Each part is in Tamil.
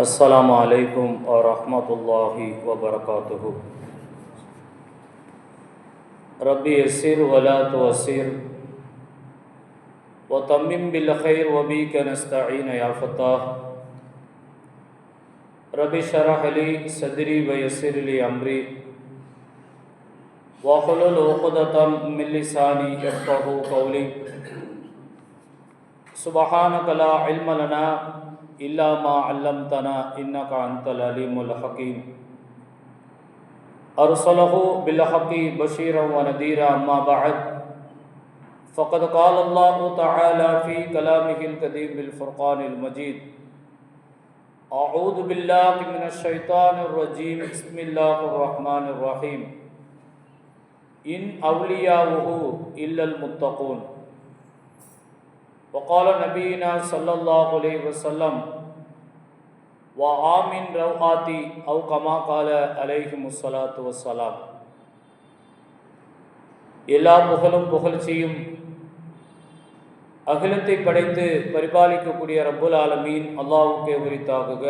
السلام علیکم ورحمۃ اللہ وبرکاتہ۔ ربی یسر ولا تو توسر و تمم بالخیر وبی کے نستعین یا فتح ربی شرح علی صدری و یسر علی عمری وقل العقدۃ من لسانی قولی۔ سبحان کلا علم لنا علامہ علمتنا ان کا انت العلیم الحکیم ارسلہ بالحقی بشیر و ندیرا اما بعد. فقد قال اللہ تعالی فی کلامہ القدیم بالفرقان المجید اعوذ باللہ من الشیطان الرجیم بسم اللہ الرحمن الرحیم ان اولیاء الا المتقون. وقال نبينا صلى الله عليه وسلم وآمن روحاتي أو كما قال عليهم الصلاة والسلام எல்லா புகழும் புகழ்ச்சியும் அகிலத்தை படைத்து பரிபாலிக்கக்கூடிய ரப்புல் ஆலமீன் அல்லாஹுக்கே உரித்தாகுக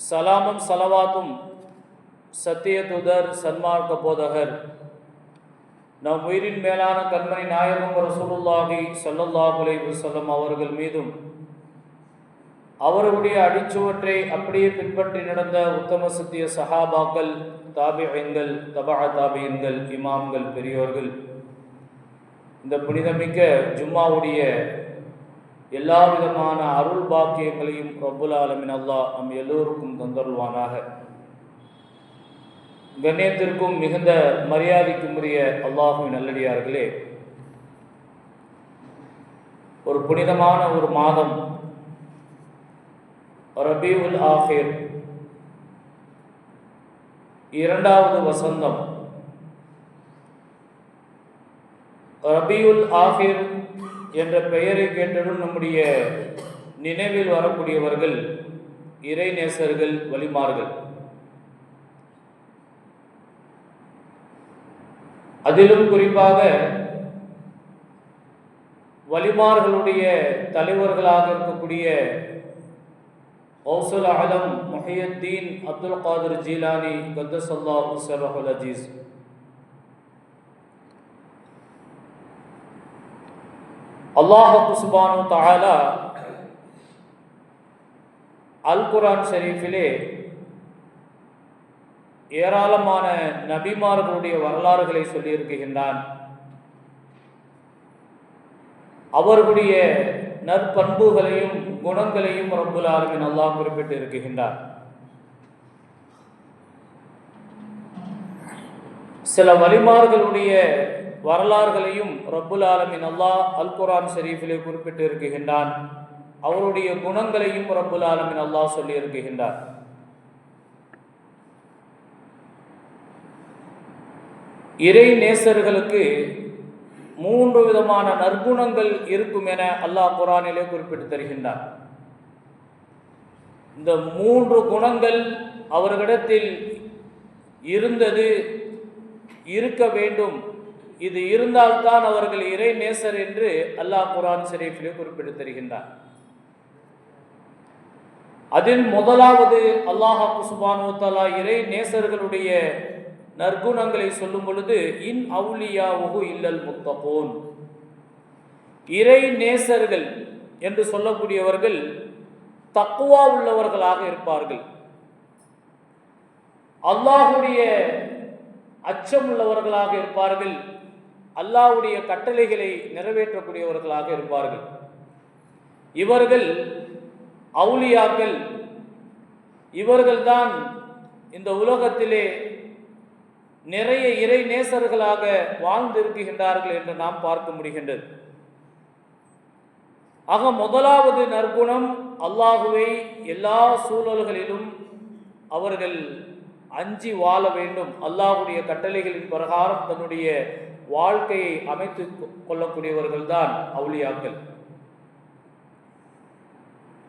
சலாமும் சலவாத்தும் சத்திய தூதர் சன்மார்க்க போதகர் நம் உயிரின் மேலான கண்மணி நாயகம் ரசூலுல்லாஹி ஸல்லல்லாஹு செல்லும் அவர்கள் மீதும் அவருடைய அடிச்சுவற்றை அப்படியே பின்பற்றி நடந்த உத்தம சத்திய சஹாபாக்கள் தாபியங்கள் தபா தாபியங்கள் இமாம்கள் பெரியோர்கள் இந்த புனிதமிக்க ஜும்மாவுடைய எல்லா விதமான அருள் பாக்கியங்களையும் ரபுல் ஆலமின் அல்லாஹ் நம் எல்லோருக்கும் தந்தருள்வானாக. கண்ணியத்திற்கும் மிகுந்த மரியாதைக்கும் உரிய அல்லாஹும் நல்லடியார்களே ஒரு புனிதமான ஒரு மாதம் ரபீவுல் ஆஹிர் இரண்டாவது வசந்தம். ரபியுல் ஆஹிர் என்ற பெயரை கேட்டதும் நம்முடைய நினைவில் வரக்கூடியவர்கள் இறைநேசர்கள் வழிமார்கள். அதிலும் குறிப்பாக வலிமார்களுடைய தலைவர்களாக இருக்கக்கூடிய கௌசல் ஆலம் முஹியத்தீன் அப்துல் காதர் ஜீலானி கந்தசல்லா சரஹுல் அஜீஸ் அல்லாஹு சுபானு தாலா அல் குரான் ஷரீஃபிலே ஏராளமான நபிமார்களுடைய வரலாறுகளை சொல்லியிருக்கின்றான். அவர்களுடைய நற்பண்புகளையும் குணங்களையும் ரப்புல் ஆலமின் அல்லாஹ் குறிப்பிட்டு இருக்கின்றார். சில வலிமார்களுடைய வரலாறுகளையும் ரப்புல் ஆலமின் அல்லாஹ் அல் குரான் ஷெரீஃபிலே குறிப்பிட்டு இருக்கின்றான். அவருடைய குணங்களையும் ரப்புல் ஆலமின் அல்லாஹ் சொல்லி இருக்கின்றார் இறை நேசர்களுக்கு மூன்று விதமான நற்குணங்கள் இருக்கும் என அல்லாஹ் குரானிலே குறிப்பிட்டு தருகின்றார். இந்த மூன்று குணங்கள் அவர்களிடத்தில் இருந்தது இருக்க வேண்டும். இது இருந்தால்தான் அவர்கள் இறை நேசர் என்று அல்லாஹ் குரான் ஷரீஃபிலே குறிப்பிட்டு தருகின்றார். அதில் முதலாவது அல்லாஹ் குசுபானு தலா இறை நேசர்களுடைய நற்குணங்களை சொல்லும் பொழுது இன் அவுலியா இல்லல் முத்தகோன். இறை நேசர்கள் என்று சொல்லக்கூடியவர்கள் தக்குவா உள்ளவர்களாக இருப்பார்கள். அல்லாஹுடைய அச்சம் உள்ளவர்களாக இருப்பார்கள். அல்லாஹுடைய கட்டளைகளை நிறைவேற்றக்கூடியவர்களாக இருப்பார்கள். இவர்கள் அவுலியாக்கள். இவர்கள்தான் இந்த உலகத்திலே நிறைய இறை நேசர்களாக வாழ்ந்திருக்கின்றார்கள் என்று நாம் பார்க்க முடிகின்றது. ஆக முதலாவது நற்குணம் அல்லாஹுவை எல்லா சூழல்களிலும் அவர்கள் அஞ்சி வாழ வேண்டும். அல்லாஹுடைய கட்டளைகளின் பிரகாரம் தன்னுடைய வாழ்க்கையை அமைத்து கொள்ளக்கூடியவர்கள்தான் அவுளியாக்கள்.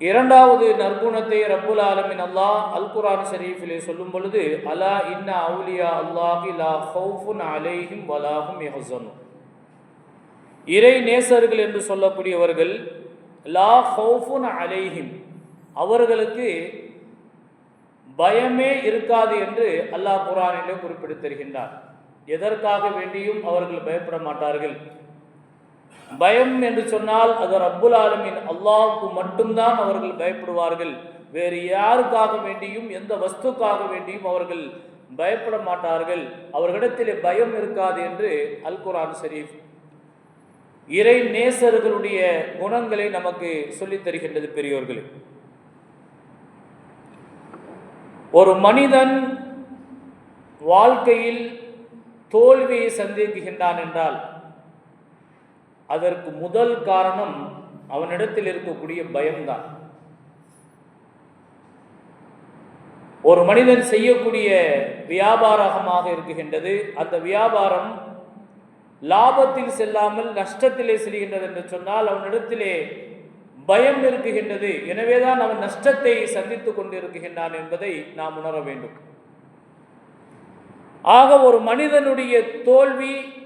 இரண்டாவது நற்குணத்தை ரப்புல் ஆலமின் அல்லாஹ் அல் குரான் ஷரீஃபிலே சொல்லும் பொழுது அலா இன்ன அவுலியா அல்லாஹி லா ஹவுஃபுன் அலைஹிம் வலாஹும் யஹ்சனும் இறை நேசர்கள் என்று சொல்லக்கூடியவர்கள் லா ஹவுஃபுன் அலைஹிம். அவர்களுக்கு பயமே இருக்காது என்று அல்லாஹ் குரானிலே குறிப்பிட்டு தருகின்றார். எதற்காக வேண்டியும் அவர்கள் பயப்பட மாட்டார்கள். பயம் என்று சொன்னால் அது ரப்புல் ஆலமின் அல்லாவுக்கு மட்டும்தான் அவர்கள் பயப்படுவார்கள். வேறு யாருக்காக வேண்டியும் எந்த வஸ்துக்காக வேண்டியும் அவர்கள் பயப்பட மாட்டார்கள். அவர்களிடத்திலே பயம் இருக்காது என்று அல் குரான் ஷரீஃப் இறை நேசர்களுடைய குணங்களை நமக்கு சொல்லித் தருகின்றது பெரியோர்களே. ஒரு மனிதன் வாழ்க்கையில் தோல்வியை சந்திக்குகின்றான் என்றால் அதற்கு முதல் காரணம் அவனிடத்தில் இருக்கக்கூடிய பயம்தான். ஒரு மனிதன் செய்யக்கூடிய வியாபாரமாக இருக்குகின்றது. அந்த வியாபாரம் லாபத்தில் செல்லாமல் நஷ்டத்திலே செல்கின்றது என்று சொன்னால் அவனிடத்திலே பயம் இருக்குகின்றது. எனவேதான் அவன் நஷ்டத்தை சந்தித்துக் கொண்டிருக்கின்றான் என்பதை நாம் உணர வேண்டும். ஆக ஒரு மனிதனுடைய தோல்வி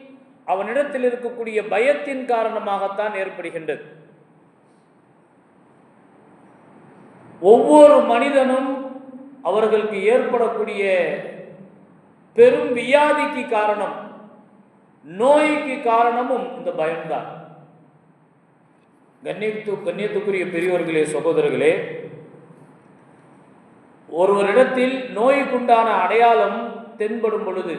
அவனிடத்தில் இருக்கக்கூடிய பயத்தின் காரணமாகத்தான் ஏற்படுகின்றது. ஒவ்வொரு மனிதனும் அவர்களுக்கு ஏற்படக்கூடிய பெரும் வியாதிக்கு காரணம் நோய்க்கு காரணமும் இந்த பயம்தான். கண்ணியத்து கண்ணியத்துக்குரிய பெரியவர்களே சகோதரர்களே ஒருவரிடத்தில் நோய்க்குண்டான அடையாளம் தென்படும் பொழுது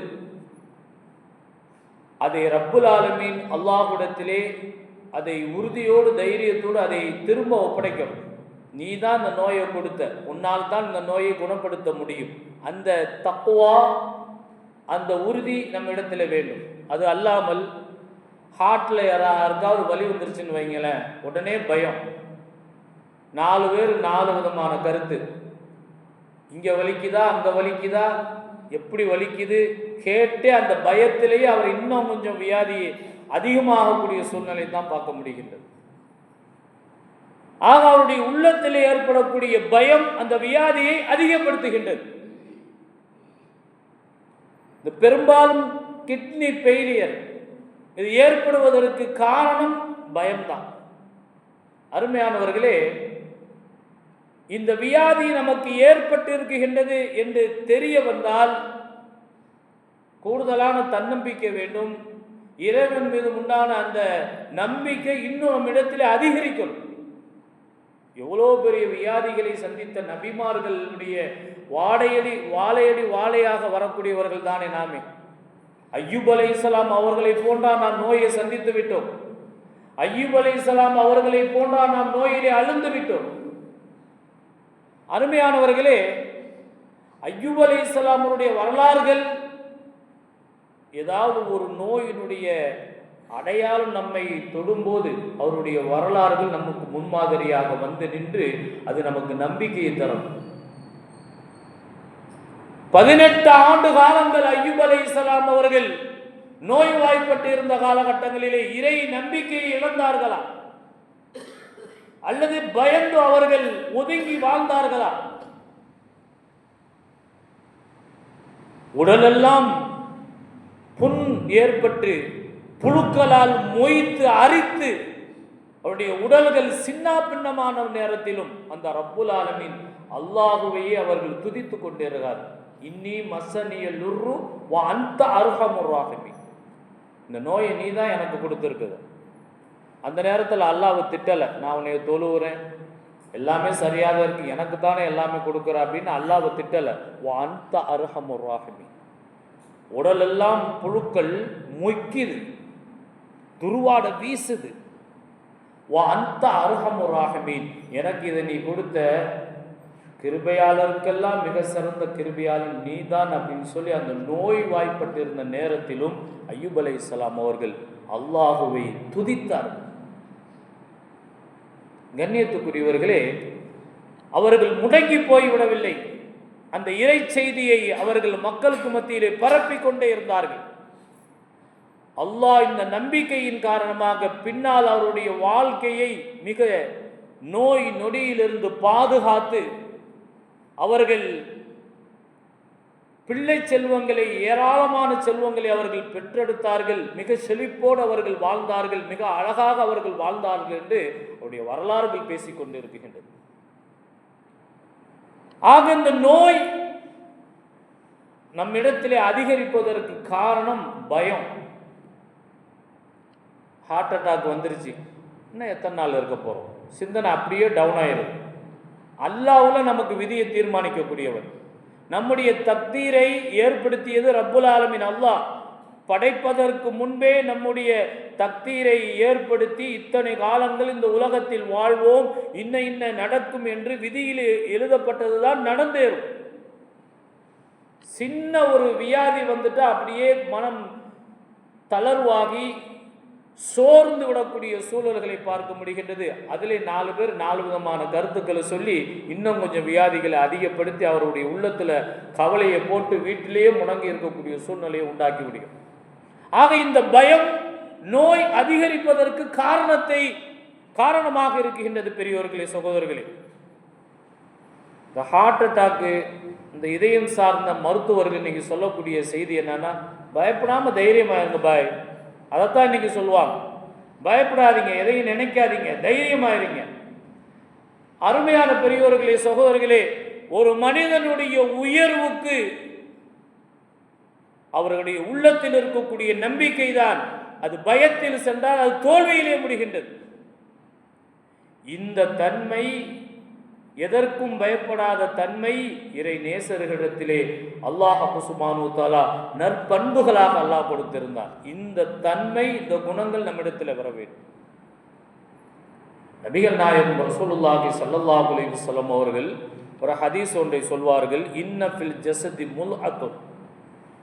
அதை ரப்புல் ஆலமீன் அல்லாஹுடத்திலே அதை உறுதியோடு தைரியத்தோடு அதை திரும்ப ஒப்படைக்கும். நீ தான் இந்த நோயை கொடுத்த. உன்னால் தான் இந்த நோயை குணப்படுத்த முடியும். அந்த தக்குவா அந்த உறுதி நம்ம இடத்துல வேண்டும். அது அல்லாமல் ஹார்ட்டில் யாராருக்காவது வலி வந்துருச்சுன்னு வைங்களேன் உடனே பயம். நாலு பேர் நாலு விதமான கருத்து. இங்கே வலிக்குதா அங்கே வலிக்குதா எப்படி வலிக்குது கேட்டு அந்த பயத்திலேயே அவர் இன்னும் கொஞ்சம் வியாதி அதிகமாகக்கூடிய சூழ்நிலை தான் பார்க்க முடிகின்றது. ஆக அவருடைய உள்ளத்தில் ஏற்படக்கூடிய பயம் அந்த வியாதியை அதிகப்படுத்துகின்றது. இந்த பெரும்பாலும் கிட்னி ஃபெயிலியர் இது ஏற்படுவதற்கு காரணம் பயம்தான். அருமையானவர்களே இந்த வியாதி நமக்கு ஏற்பட்டிருக்குகின்றது என்று தெரிய வந்தால் கூடுதலான தன்னம்பிக்கை வேண்டும். இறைவன் மீது உண்டான அந்த நம்பிக்கை இன்னும் நம்மிடத்தில் அதிகரிக்கும். எவ்வளோ பெரிய வியாதிகளை சந்தித்த நபிமார்களுடைய வாடையடி வாழையடி வாழையாக வரக்கூடியவர்கள் தானே நாமே. ஐயூப் அலை இஸ்லாம் அவர்களை போன்றா நாம் நோயை சந்தித்து விட்டோம். ஐயூப் அலை இஸ்லாம் அவர்களை போன்றா நாம் நோயிலே அழுந்து விட்டோம். அருமையானவர்களே ஐயூப் அலை இஸ்லாமருடைய வரலாறுகள் ஏதாவது ஒரு நோயினுடைய அடையாளம் நம்மை தொடும்போது அவருடைய வரலாறுகள் நமக்கு முன்மாதிரியாக வந்து நின்று அது நமக்கு நம்பிக்கையை தரும். பதினெட்டு ஆண்டு காலங்கள் ஐயூப் அலை இஸ்லாம் அவர்கள் நோய்வாய்ப்பட்டு இருந்த காலகட்டங்களிலே இறை நம்பிக்கையை இழந்தார்களா? அல்லது பயந்து அவர்கள் ஒதுங்கி வாழ்ந்தார்களா? உடலெல்லாம் புண் ஏற்பட்டு புழுக்களால் மொய்த்து அரித்து அவருடைய உடல்கள் சின்ன பின்னமான நேரத்திலும் அந்த ரப்புல் ஆலமின் அல்லாஹுவையே அவர்கள் துதித்து கொண்டிருக்கிறார். இன்னி மசனிய லுர்ரு அந்த அருகமுறாகமி இந்த நோயை நீ தான் எனக்கு கொடுத்துருக்குது. அந்த நேரத்தில் அல்லாஹ் திட்டலை நான் உன்னை தொழுவுறேன். எல்லாமே சரியாக இருக்கு. எனக்கு தானே எல்லாமே கொடுக்குற அப்படின்னு அல்லாவை திட்டலை. அந்த அருகமுறாகமி உடலெல்லாம் புழுக்கள் மொய்க்குது துருவாட வீசுது. வா அந்த அருகமுறாகமீன் எனக்கு இதை நீ கொடுத்த கிருபையாளருக்கெல்லாம் மிக சிறந்த கிருபையாளன் நீதான் அப்படின்னு சொல்லி அந்த நோய் வாய்ப்பட்டிருந்த நேரத்திலும் ஐயூப் அலை இஸ்லாம் அவர்கள் அல்லாஹுவை துதித்தார். கண்ணியத்துக்குரியவர்களே அவர்கள் முடங்கி போய்விடவில்லை. அந்த இறை செய்தியை அவர்கள் மக்களுக்கு மத்தியிலே பரப்பிக் கொண்டே இருந்தார்கள். அல்லாஹ் இந்த நம்பிக்கையின் காரணமாக பின்னால் அவருடைய வாழ்க்கையை மிக நோய் நொடியிலிருந்து பாதுகாத்து அவர்கள் பிள்ளை செல்வங்களை ஏராளமான செல்வங்களை அவர்கள் பெற்றெடுத்தார்கள். மிக செழிப்போடு அவர்கள் வாழ்ந்தார்கள். மிக அழகாக அவர்கள் வாழ்ந்தார்கள் என்று அவருடைய வரலாறுகள் பேசிக் கொண்டிருக்கின்றது ஆக இந்த நோய் நம்மிடத்திலே அதிகரிப்பதற்கு காரணம் பயம். ஹார்ட் அட்டாக் வந்துருச்சு. இன்னும் எத்தனை நாள் இருக்க போகிறோம் சிந்தனை அப்படியே டவுன் ஆயிடும் அல்லாவில் நமக்கு விதியை தீர்மானிக்கக்கூடியவர். நம்முடைய தக்தீரை ஏற்படுத்தியது ரப்புல் ஆலமின் அல்லாஹ். படைப்பதற்கு முன்பே நம்முடைய தக்தீரை ஏற்படுத்தி இத்தனை காலங்கள் இந்த உலகத்தில் வாழ்வோம் இன்ன இன்ன நடக்கும் என்று விதியில் எழுதப்பட்டதுதான் நடந்தேறும். சின்ன ஒரு வியாதி வந்துட்டு அப்படியே மனம் தளர்வாகி சோர்ந்து விடக்கூடிய சூழல்களை பார்க்க முடிகின்றது. அதிலே நாலு பேர் நாலு விதமான கருத்துக்களை சொல்லி இன்னும் கொஞ்சம் வியாதிகளை அதிகப்படுத்தி அவருடைய உள்ளத்தில் கவலையை போட்டு வீட்டிலேயே முடங்கி இருக்கக்கூடிய சூழ்நிலையை உண்டாக்கி முடியும் ஆக இந்த பயம் நோய் அதிகரிப்பதற்கு காரணத்தை காரணமாக இருக்கின்றது பெரியோர்களே சகோதரர்களே. இந்த ஹார்ட் அட்டாக்கு இந்த இதயம் சார்ந்த மருத்துவர்கள் இன்னைக்கு சொல்லக்கூடிய செய்தி என்னன்னா பயப்படாம தைரியமா இருங்க பாய். அதைத்தான் இன்னைக்கு சொல்லுவாங்க. பயப்படாதீங்க எதையும் நினைக்காதீங்க தைரியமா இருங்க. அருமையான பெரியோர்களே சகோதரர்களே ஒரு மனிதனுடைய உயர்வுக்கு அவர்களுடைய உள்ளத்தில் இருக்கக்கூடிய நம்பிக்கை தான் அது பயத்தில் சென்றால் அது தோல்வியிலே முடிகின்றது. இந்த தன்மை எதற்கும் பயப்படாத தன்மை இறை நேசர்களிடத்திலே அல்லாஹ் சுபானு தாலா நற்பண்புகளாக அல்லாஹ் கொடுத்திருந்தார். இந்த தன்மை இந்த குணங்கள் நம்மிடத்தில் வர வேண்டும். நபிகள் நாயகம் ரசூலுல்லாஹி ஸல்லல்லாஹு அலி வஸல்லம் அவர்கள் ஒரு ஹதீஸ் ஒன்றை சொல்வார்கள். இன்னஃபில் ஜசதி முல் முல்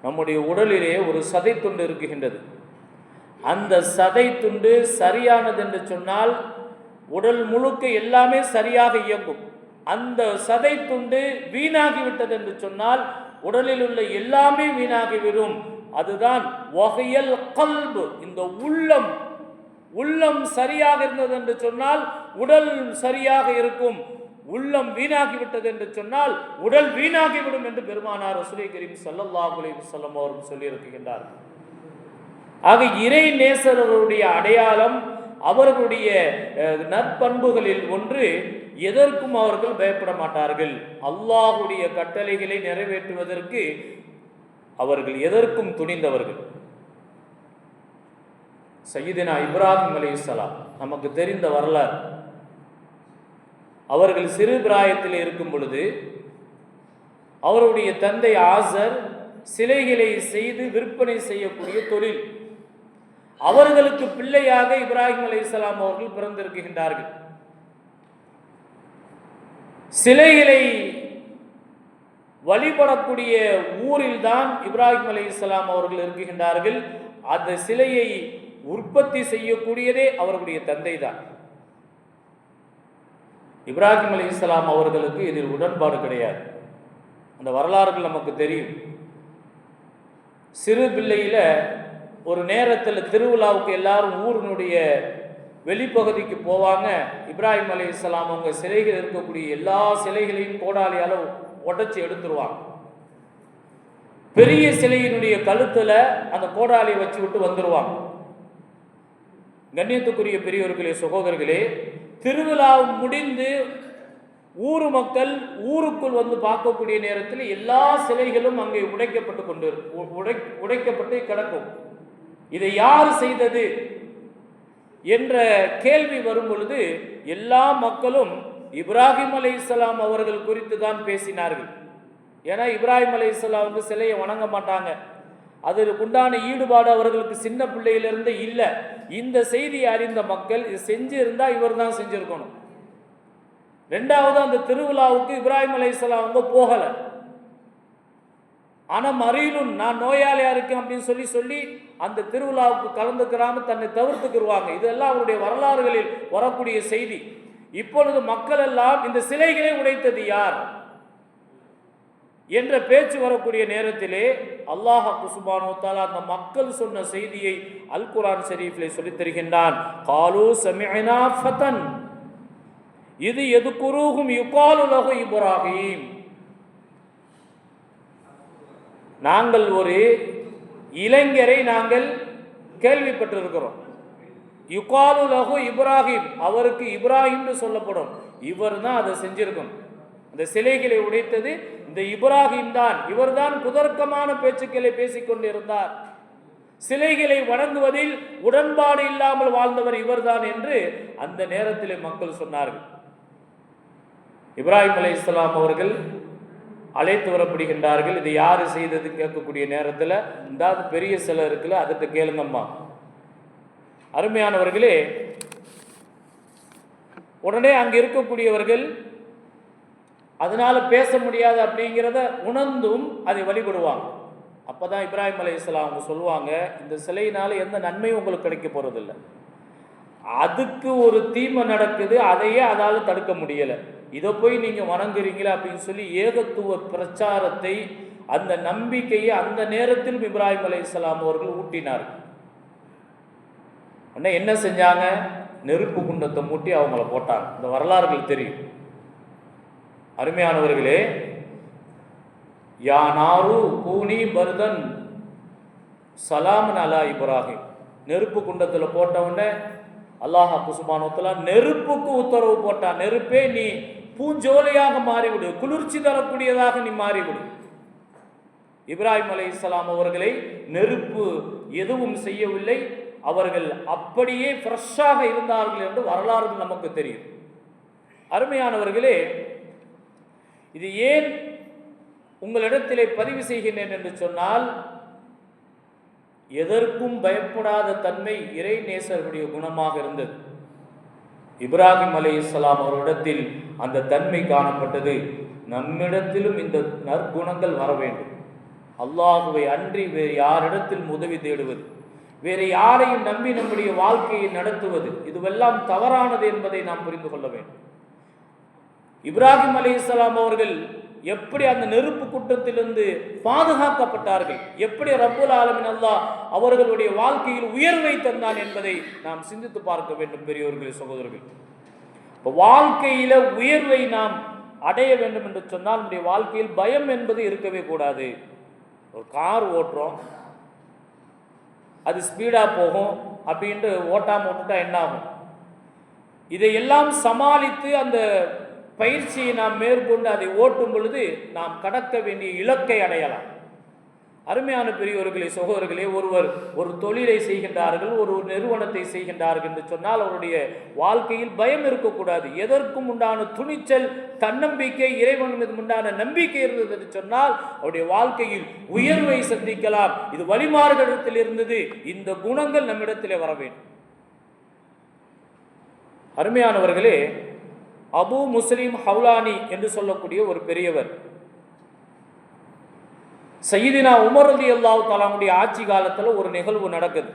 நம்முடைய உடலிலே ஒரு சதை துண்டு இருக்குகின்றது. அந்த சதை துண்டு சரியானது என்று சொன்னால் உடல் முழுக்க எல்லாமே சரியாக இயங்கும். அந்த சதை துண்டு வீணாகிவிட்டது என்று சொன்னால் உடலில் உள்ள எல்லாமே வீணாகிவிடும். அதுதான் வகையல் கல்பு இந்த உள்ளம். உள்ளம் சரியாக இருந்தது என்று சொன்னால் உடல் சரியாக இருக்கும். உள்ளம் வீணாகிவிட்டது என்று சொன்னால் உடல் வீணாகிவிடும் என்று பெருமானார் ரசூலை கரீம் ஸல்லல்லாஹு அலைஹி வஸல்லம் அவர்கள் சொல்லியிருக்கின்றார் ஆக இறை நேசர்களுடைய அடையாளம் அவர்களுடைய நற்பண்புகளில் ஒன்று எதற்கும் அவர்கள் பயப்பட மாட்டார்கள். அல்லாஹுடைய கட்டளைகளை நிறைவேற்றுவதற்கு அவர்கள் எதற்கும் துணிந்தவர்கள். சையீதினா இப்ராஹிம் அலி நமக்கு தெரிந்த வரலாறு. அவர்கள் சிறு பிராயத்தில் இருக்கும் பொழுது அவருடைய தந்தை ஆசர் சிலைகளை செய்து விற்பனை செய்யக்கூடிய தொழில். அவர்களுக்கு பிள்ளையாக இப்ராஹிம் அலைஹிஸ்ஸலாம் அவர்கள் பிறந்திருக்கின்றார்கள். சிலைகளை வழிபடக்கூடிய ஊரில் தான் இப்ராஹிம் அலைஹிஸ்ஸலாம் அவர்கள் இருக்குகின்றார்கள் அந்த சிலையை உற்பத்தி செய்யக்கூடியதே அவர்களுடைய தந்தை தான் இப்ராஹிம் அலைஹிஸ்ஸலாம் அவர்களுக்கு இதில் உடன்பாடு கிடையாது. அந்த வரலாறுகள் நமக்கு தெரியும். சிறு பிள்ளையில் ஒரு நேரத்தில் திருவிழாவுக்கு எல்லாரும் ஊரினுடைய வெளிப்பகுதிக்கு போவாங்க. இப்ராஹிம் அலைஹிஸ்ஸலாம் அவங்க சிலைகள் இருக்கக்கூடிய எல்லா சிலைகளையும் கோடாலியால் உடச்சி எடுத்துருவாங்க. பெரிய சிலையினுடைய கழுத்தில் அந்த கோடாலியை வச்சு விட்டு வந்துடுவாங்க கண்ணியத்துக்குரிய பெரியவர்களே சகோதரர்களே திருவிழா முடிந்து ஊர் மக்கள் ஊருக்குள் வந்து பார்க்கக்கூடிய நேரத்தில் எல்லா சிலைகளும் அங்கே உடைக்கப்பட்டு கொண்டு உடை உடைக்கப்பட்டு கிடக்கும். இதை யார் செய்தது என்ற கேள்வி வரும் பொழுது எல்லா மக்களும் இப்ராஹிம் அலைஹிஸ்ஸலாம் அவர்கள் குறித்து தான் பேசினார்கள். ஏன்னா இப்ராஹிம் அலைஹிஸ்ஸலாம் வந்து சிலையை வணங்க மாட்டாங்க. அதற்கு உண்டான ஈடுபாடு அவர்களுக்கு சின்ன பிள்ளையிலிருந்து இல்லை. இந்த செய்தியை அறிந்த மக்கள் இது இவர் தான் செஞ்சிருக்கணும். ரெண்டாவது அந்த திருவிழாவுக்கு இப்ராஹிம் அலையாம் அவங்க போகல. ஆனா மறியலும் நான் நோயாளியா இருக்கேன் அப்படின்னு சொல்லி சொல்லி அந்த திருவிழாவுக்கு கலந்துக்கிறாம தன்னை தவிர்த்துக்கிடுவாங்க இதெல்லாம் அவருடைய வரலாறுகளில் வரக்கூடிய செய்தி. இப்பொழுது மக்கள் எல்லாம் இந்த சிலைகளை உடைத்தது யார்? என்ற பேச்சு வரக்கூடிய நேரத்திலே அல்லாஹ் சுபானோ தாலா அந்த மக்கள் சொன்ன செய்தியை அல் குரான் ஷெரீஃபிலே சொல்லித் தருகின்றான். காலு சமிஅனா ஃபதன். இது எது குருகும் யுகாலு இப்ராஹிம். நாங்கள் ஒரு இளைஞரை நாங்கள் கேள்விப்பட்டிருக்கிறோம். யுகாலுலகு இப்ராஹிம். அவருக்கு இப்ராஹிம்னு சொல்லப்படும். இவர் தான் அதை செஞ்சிருக்கணும் அந்த சிலைகளை உடைத்தது இந்த இப்ராஹிம் தான். இவர்தான் குதர்க்கமான பேச்சுக்களை பேசிக்கொண்டிருந்தார். சிலைகளை வணங்குவதில் உடன்பாடு இல்லாமல் வாழ்ந்தவர் இவர்தான் என்று அந்த நேரத்திலே மக்கள் சொன்னார்கள். இப்ராஹிம் அலை இஸ்லாம் அவர்கள் அழைத்து வரப்படுகின்றார்கள். இது யார் செய்தது கேட்கக்கூடிய நேரத்தில் இந்த பெரிய சிலை இருக்குல்ல அதுக்கு கேளுங்கம்மா. அருமையானவர்களே உடனே அங்கே இருக்கக்கூடியவர்கள் அதனால் பேச முடியாது அப்படிங்கிறத உணர்ந்தும் அதை வழிபடுவாங்க. அப்போ தான் இப்ராஹிம் அலி இஸ்லாம் அவங்க சொல்லுவாங்க இந்த சிலையினால் எந்த நன்மையும் உங்களுக்கு கிடைக்க போகிறதில்ல அதுக்கு ஒரு தீமை நடக்குது அதையே அதால் தடுக்க முடியலை. இதை போய் நீங்கள் வணங்குறீங்களா அப்படின்னு சொல்லி ஏகத்துவ பிரச்சாரத்தை அந்த நம்பிக்கையை அந்த நேரத்தில் இப்ராஹிம் அலி இஸ்லாம் அவர்கள் ஊட்டினார் உடனே என்ன செஞ்சாங்க? நெருப்பு குண்டத்தை மூட்டி அவங்கள போட்டாங்க. இந்த வரலாறுகள் தெரியும். அருமையானவர்களே யானாரு கூனி பர்தன் சலாமன் அலா இப்ராஹிம். நெருப்பு குண்டத்தில் போட்டவுடனே அல்லாஹா குசுமானத்துல நெருப்புக்கு உத்தரவு போட்டான். நெருப்பே நீ பூஞ்சோலையாக மாறிவிடு குளிர்ச்சி தரக்கூடியதாக நீ மாறிவிடு. இப்ராஹிம் அலை இஸ்லாம் அவர்களை நெருப்பு எதுவும் செய்யவில்லை. அவர்கள் அப்படியே ஃப்ரெஷ்ஷாக இருந்தார்கள் என்று வரலாறு நமக்கு தெரியும். அருமையானவர்களே இது ஏன் உங்களிடத்திலே பதிவு செய்கின்றேன் என்று சொன்னால் எதற்கும் பயப்படாத தன்மை இறை நேசருடைய குணமாக இருந்தது. இப்ராஹிம் அலி இஸ்லாம் அவரிடத்தில் அந்த தன்மை காணப்பட்டது. நம்மிடத்திலும் இந்த நற்குணங்கள் வர வேண்டும். அல்லாஹுவை அன்றி வேறு யாரிடத்தில் உதவி தேடுவது வேறு யாரையும் நம்பி நம்முடைய வாழ்க்கையை நடத்துவது இதுவெல்லாம் தவறானது என்பதை நாம் புரிந்து கொள்ள வேண்டும். இப்ராஹிம் அலி இஸ்லாம் அவர்கள் எப்படி அந்த நெருப்பு குற்றத்திலிருந்து பாதுகாக்கப்பட்டார்கள்? எப்படி ரப்புல் ஆலமின் அல்லா அவர்களுடைய வாழ்க்கையில் உயர்வை தந்தான் என்பதை நாம் சிந்தித்து பார்க்க வேண்டும் பெரியவர்களே சகோதரர்கள். இப்போ வாழ்க்கையில உயர்வை நாம் அடைய வேண்டும் என்று சொன்னால் நம்முடைய வாழ்க்கையில் பயம் என்பது இருக்கவே கூடாது. ஒரு கார் ஓட்டுறோம். அது ஸ்பீடாக போகும். அப்படின்ட்டு ஓட்டாமல் விட்டுட்டா என்ன ஆகும்? இதையெல்லாம் சமாளித்து அந்த பயிற்சியை நாம் மேற்கொண்டு அதை ஓட்டும் பொழுது நாம் கடக்க வேண்டிய இலக்கை அடையலாம். அருமையான பெரியவர்களே சகோதரர்களே ஒருவர் ஒரு தொழிலை செய்கின்றார்கள் ஒரு நிறுவனத்தை செய்கின்றார்கள் என்று சொன்னால் அவருடைய வாழ்க்கையில் பயம் இருக்கக்கூடாது. எதற்கும் உண்டான துணிச்சல் தன்னம்பிக்கை இறைவன் மீது உண்டான நம்பிக்கை இருந்தது என்று சொன்னால் அவருடைய வாழ்க்கையில் உயர்வை சந்திக்கலாம். இது வழிமாறுகளிடத்தில் இருந்தது. இந்த குணங்கள் நம்மிடத்திலே வர வேண்டும். அருமையானவர்களே அபு முஸ்லீம் ஹவுலானி என்று சொல்லக்கூடிய ஒரு பெரியவர். சையீதினா உமர் அலி அல்லாஹு தலாமுடைய ஆட்சி காலத்தில் ஒரு நிகழ்வு நடக்குது.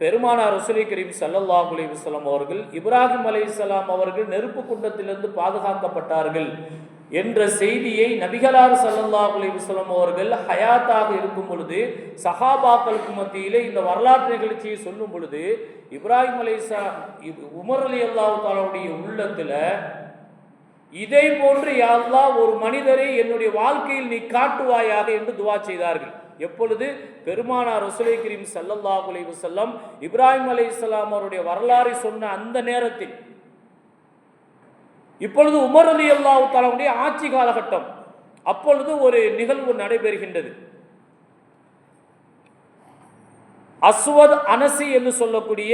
பெருமானார் ரசூலை கரீம் சல்லல்லாஹ் அலி வஸ்லாம் அவர்கள் இப்ராஹிம் அலி அவர்கள் நெருப்பு குண்டத்திலிருந்து பாதுகாக்கப்பட்டார்கள். என்ற செய்தியை நபிகளார் சல்லல்லாஹ் அலி அவர்கள் ஹயாத்தாக இருக்கும் பொழுது சஹாபாக்களுக்கு மத்தியிலே இந்த வரலாற்று நிகழ்ச்சியை சொல்லும் பொழுது இப்ராஹிம் அலிசா உமர் அலி அல்லாஹ் தாலாவுடைய உள்ளத்தில் இதை போன்று யாழ்லா ஒரு மனிதரை என்னுடைய வாழ்க்கையில் நீ காட்டுவாயாக என்று துவா செய்தார்கள். எப்பொழுது? பெருமானார் ரசுலை கிரீம் சல்லல்லா அலி வசல்லம் இப்ராஹிம் அலி இஸ்லாம் அவருடைய வரலாறை சொன்ன அந்த நேரத்தில் இப்பொழுது உமர் அலி அல்லாஹு தாலாவுடைய ஆட்சி காலகட்டம். அப்பொழுது ஒரு நிகழ்வு நடைபெறுகின்றது. அஸ்வத் அனசி என்று சொல்லக்கூடிய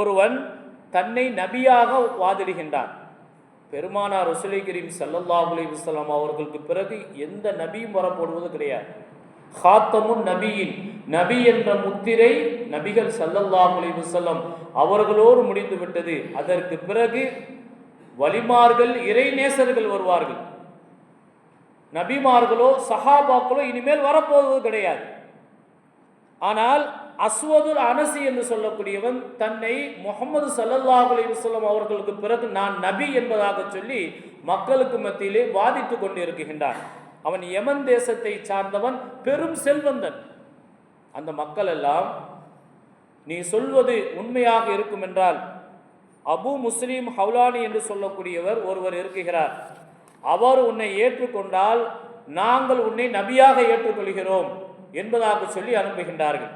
ஒருவன் தன்னை நபியாக வாதிடுகின்றான். பெருமானார் ரசுலை கரீம் சல்லல்லாஹ் அலி வஸ்லாம் அவர்களுக்கு பிறகு எந்த நபியும் வரப்படுவது கிடையாது. ஹாத்தமுன் நபியின் நபி என்ற முத்திரை நபிகள் சல்லல்லாஹ் அலி வசல்லம் அவர்களோடு முடிந்து விட்டது அதற்கு பிறகு வலிமார்கள் இறைநேசர்கள் வருவார்கள். நபிமார்களோ சஹாபாக்களோ இனிமேல் வரப்போவது கிடையாது. ஆனால் அஸ்வதுல் அனசி என்று சொல்லக்கூடியவன் தன்னை முகமது சல்லல்லாஹ் அலி வல்லம் அவர்களுக்கு பிறகு நான் நபி என்பதாக சொல்லி மக்களுக்கு மத்தியிலே வாதித்து கொண்டிருக்கின்றான். அவன் யமன் தேசத்தை சார்ந்தவன் பெரும் செல்வந்தன். அந்த மக்கள் எல்லாம் நீ சொல்வது உண்மையாக இருக்கும் என்றால் அபு முஸ்லீம் ஹவுலானி என்று சொல்லக்கூடியவர் ஒருவர் இருக்குகிறார் அவர் உன்னை ஏற்றுக்கொண்டால் நாங்கள் உன்னை நபியாக ஏற்றுக்கொள்கிறோம் என்பதாக சொல்லி அனுப்புகின்றார்கள்.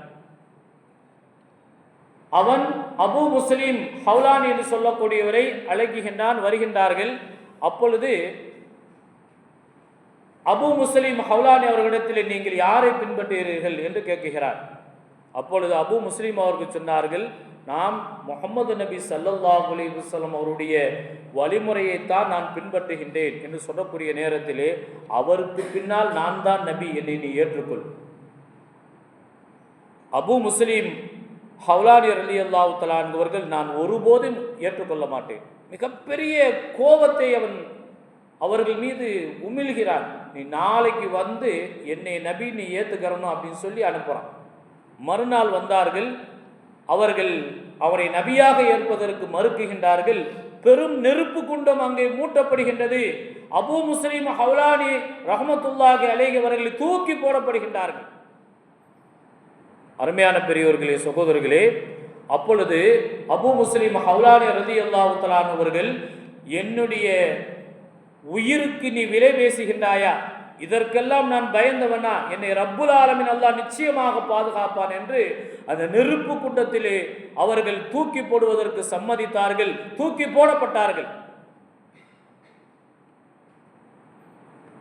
அவன் அபு முஸ்லீம் ஹவுலான் என்று சொல்லக்கூடியவரை அழைக்குகின்றான் வருகின்றார்கள். அப்பொழுது அபு முஸ்லீம் ஹவுலானி அவர்களிடத்தில் நீங்கள் யாரை பின்பற்றுகிறீர்கள் என்று கேட்குகிறார் அப்பொழுது அபு முஸ்லீம் அவர்கள் சொன்னார்கள் நாம் முகமது நபி சல்லல்லா அலைஹி அவருடைய வழிமுறையைத்தான் நான் பின்பற்றுகின்றேன் என்று சொல்லக்கூடிய நேரத்திலே அவருக்கு பின்னால் நான் தான் நபி என்னை நீ ஏற்றுக்கொள். அபு முஸ்லீம் ஹவுலானி அலி அல்லாஹு தலான்வர்கள் நான் ஒருபோதும் ஏற்றுக்கொள்ள மாட்டேன். மிகப்பெரிய கோபத்தை அவன் அவர்கள் மீது உமிழ்கிறான். நீ நாளைக்கு வந்து என்னை நபி நீ ஏற்றுக்கிறணும் அப்படின்னு சொல்லி அனுப்புகிறான் மறுநாள் வந்தார்கள். அவர்கள் அவரை நபியாக ஏற்பதற்கு மறுக்குகின்றார்கள். பெரும் நெருப்பு குண்டம் அங்கே மூட்டப்படுகின்றது. அபு முஸ்லீம் ஹவுலானி ரஹமத்துல்லாஹி அலேஹி அவர்களை தூக்கி போடப்படுகின்றார்கள். அருமையான பெரியோர்களே சகோதரர்களே அப்பொழுது அபு முஸ்லீம் ஹவுலானி ரதி அல்லாஹு அவர்கள் என்னுடைய உயிருக்கு நீ விலை பேசுகின்றாயா? இதற்கெல்லாம் நான் பயந்தவனா? என்னை ரப்புல் ஆலமின் அல்லாஹ் நிச்சயமாக பாதுகாப்பான் என்று அந்த நெருப்பு குண்டத்திலே அவர்கள் தூக்கி போடுவதற்கு சம்மதித்தார்கள். தூக்கி போடப்பட்டார்கள்.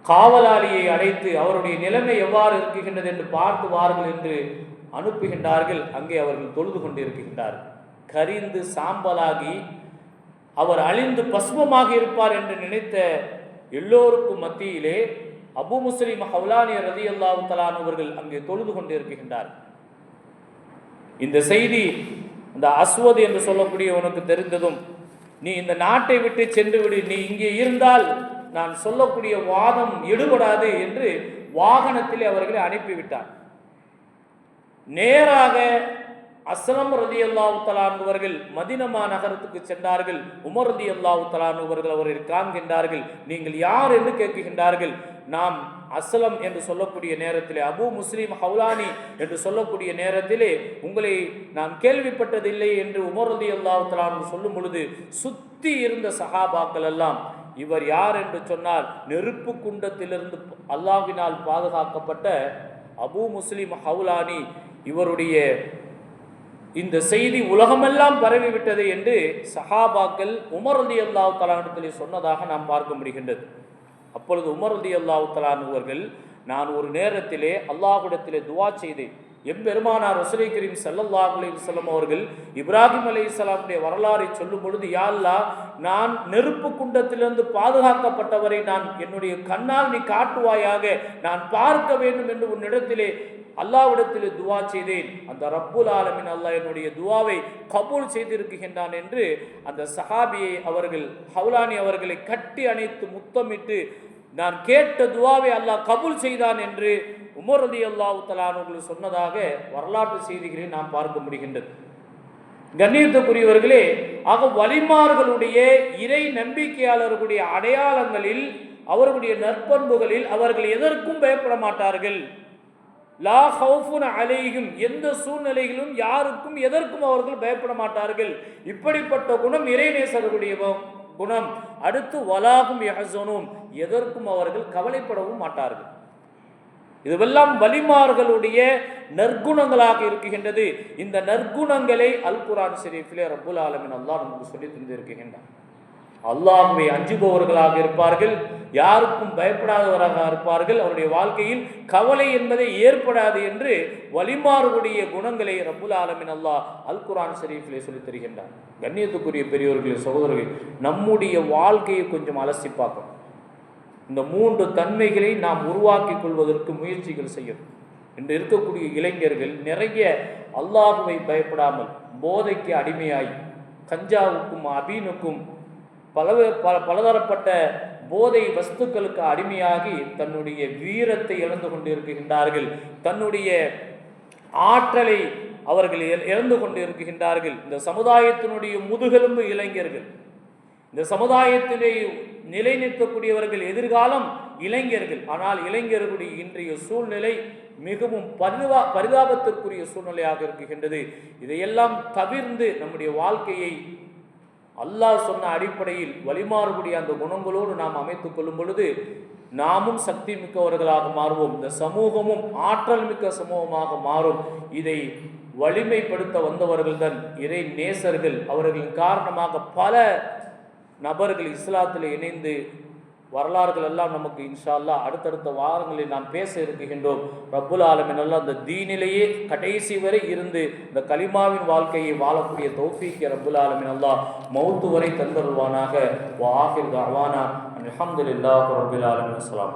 காவலாளியை அழைத்து அவருடைய நிலைமை எவ்வாறு இருக்குகின்றது என்று பார்த்து வார்கள் என்று அனுப்புகின்றார்கள். அங்கே அவர்கள் தொழுது கொண்டிருக்கின்றார். கரிந்து சாம்பலாகி அவர் அழிந்து பசுமமாக இருப்பார் என்று நினைத்த எல்லோருக்கும் மத்தியிலே அபு முஸ்லிம் ஹவுலானியர் ரதி அல்லாஹு தலானவர்கள் அங்கே தொழுது கொண்டிருக்கின்றார் இந்த செய்தி இந்த அஸ்வத் என்று சொல்லக்கூடிய உனக்கு தெரிந்ததும் நீ இந்த நாட்டை விட்டு சென்று விடு நீ இங்கே இருந்தால் நான் சொல்லக்கூடிய வாதம் எடுபடாது என்று வாகனத்திலே அவர்களை அனுப்பிவிட்டார். நேராக அஸ்லம் ரதி அல்லாஹு தலானுவர்கள் மதினமா நகரத்துக்கு சென்றார்கள். உமர் ரதி அல்லாஹு தலானுவர்கள் அவரை காண்கின்றார்கள். நீங்கள் யார் என்று கேட்குகின்றார்கள். நாம் அஸ்லம் என்று சொல்லக்கூடிய நேரத்திலே அபு முஸ்லீம் ஹவுலானி என்று சொல்லக்கூடிய நேரத்திலே உங்களை நான் கேள்விப்பட்டதில்லை என்று உமர் ரதி அல்லாஹு சொல்லும் பொழுது சுத்தி இருந்த சஹாபாக்கள் எல்லாம் இவர் யார் என்று சொன்னால் நெருப்பு குண்டத்திலிருந்து அல்லாவினால் பாதுகாக்கப்பட்ட அபு முஸ்லீம் ஹவுலானி இவருடைய இந்த செய்தி உலகமெல்லாம் பரவிவிட்டது என்று சஹாபாக்கள் உமர் அலி அல்லாஹ் தலானிடத்திலே சொன்னதாக நாம் பார்க்க முடிகின்றது. அப்பொழுது உமர் அலி அல்லாஹ் தலானுவர்கள் நான் ஒரு நேரத்திலே அல்லாஹுடத்திலே துவா செய்தேன். எம்பெருமானார் ரசூலை கரீம் ஸல்லல்லாஹு அலைஹி அவர்கள் இப்ராஹிம் அலைஹிஸ்ஸலாமுடைய வரலாறை சொல்லும் பொழுது யாழ்லா நான் நெருப்பு குண்டத்திலிருந்து பாதுகாக்கப்பட்டவரை நான் என்னுடைய கண்ணால் நீ காட்டுவாயாக நான் பார்க்க வேண்டும் என்று உன்னிடத்திலே அல்லாவிடத்தில் துவா செய்தேன். அந்த ரப்புல் ஆலமின் அல்லாஹ் என்னுடைய துவாவை கபூல் செய்திருக்கின்றான் என்று அந்த சஹாபியை அவர்கள் ஹவுலானி அவர்களை கட்டி அணைத்து முத்தமிட்டு நான் கேட்ட துவாவை அல்லாஹ் கபூல் செய்தான் என்று உமர் அலி அல்லாவுத்தலானவர்கள் சொன்னதாக வரலாற்று செய்திகளை நாம் பார்க்க முடிகின்றது. கண்ணியத்துக்குரியவர்களே ஆக வலிமார்களுடைய இறை நம்பிக்கையாளர்களுடைய அடையாளங்களில் அவர்களுடைய நற்பண்புகளில் அவர்கள் எதற்கும் பயப்பட மாட்டார்கள். லா ஹவுஃபுன் அலைகும் எந்த சூழ்நிலையிலும் யாருக்கும் எதற்கும் அவர்கள் பயப்பட மாட்டார்கள். இப்படிப்பட்ட குணம் இறைநேசர்களுடைய குணம். அடுத்து வலாகும் எகசனும் எதற்கும் அவர்கள் கவலைப்படவும் மாட்டார்கள். இதுவெல்லாம் வலிமார்களுடைய நற்குணங்களாக இருக்குகின்றது இந்த நற்குணங்களை அல் குரான் ஷெரீஃபிலே ரபுல் ஆலமின் அல்லாஹ் நமக்கு சொல்லி தந்திருக்கின்றான். அல்லாஹுவை அஞ்சுபவர்களாக இருப்பார்கள் யாருக்கும் பயப்படாதவராக இருப்பார்கள். அவருடைய வாழ்க்கையில் கவலை என்பதை ஏற்படாது என்று வலிமார்களுடைய குணங்களை ரபுல் ஆலமின் அல்லாஹ் அல் குரான் ஷெரீஃபிலே சொல்லித் தருகின்றார் கண்ணியத்துக்குரிய பெரியோர்களின் சகோதரர்கள் நம்முடைய வாழ்க்கையை கொஞ்சம் அலசி பார்க்கணும். இந்த மூன்று தன்மைகளை நாம் உருவாக்கி கொள்வதற்கு முயற்சிகள் செய்யணும் இன்று இருக்கக்கூடிய இளைஞர்கள் நிறைய அல்லாஹுவை பயப்படாமல் போதைக்கு அடிமையாய் கஞ்சாவுக்கும் அபீனுக்கும் பல பல பலதரப்பட்ட போதை வஸ்துக்களுக்கு அடிமையாகி தன்னுடைய வீரத்தை இழந்து கொண்டு இருக்கின்றார்கள் தன்னுடைய ஆற்றலை அவர்கள் இழந்து கொண்டு இருக்கின்றார்கள் இந்த சமுதாயத்தினுடைய முதுகெலும்பு இளைஞர்கள் இந்த சமுதாயத்திலே நிலை நிற்கக்கூடியவர்கள் எதிர்காலம் இளைஞர்கள். ஆனால் இளைஞர்களுடைய இன்றைய சூழ்நிலை மிகவும் பரிதா பரிதாபத்திற்குரிய சூழ்நிலையாக இருக்கின்றது. இதையெல்லாம் தவிர்ந்து நம்முடைய வாழ்க்கையை அல்லாஹ் சொன்ன அடிப்படையில் வழிமாறக்கூடிய அந்த குணங்களோடு நாம் அமைத்துக் கொள்ளும் பொழுது நாமும் சக்தி மிக்கவர்களாக மாறுவோம். இந்த சமூகமும் ஆற்றல் மிக்க சமூகமாக மாறும். இதை வலிமைப்படுத்த வந்தவர்கள்தான் இறை நேசர்கள். அவர்களின் காரணமாக பல நபர்கள் இஸ்லாத்தில் இணைந்து வரலாறுகள் எல்லாம் நமக்கு இன்ஷால்லா அடுத்தடுத்த வாரங்களில் நாம் பேச இருக்கின்றோம். ரப்புல் ஆலமின் அந்த தீனிலேயே கடைசி வரை இருந்து இந்த கலிமாவின் வாழ்க்கையை வாழக்கூடிய தௌஃபீக்கு ரப்புல் ஆலமின் மௌத்து வரை தந்தருவானாக வாஹிர் ஆஃபிர் தாவானா ரபுல் ஆலமின். அஸ்லாம்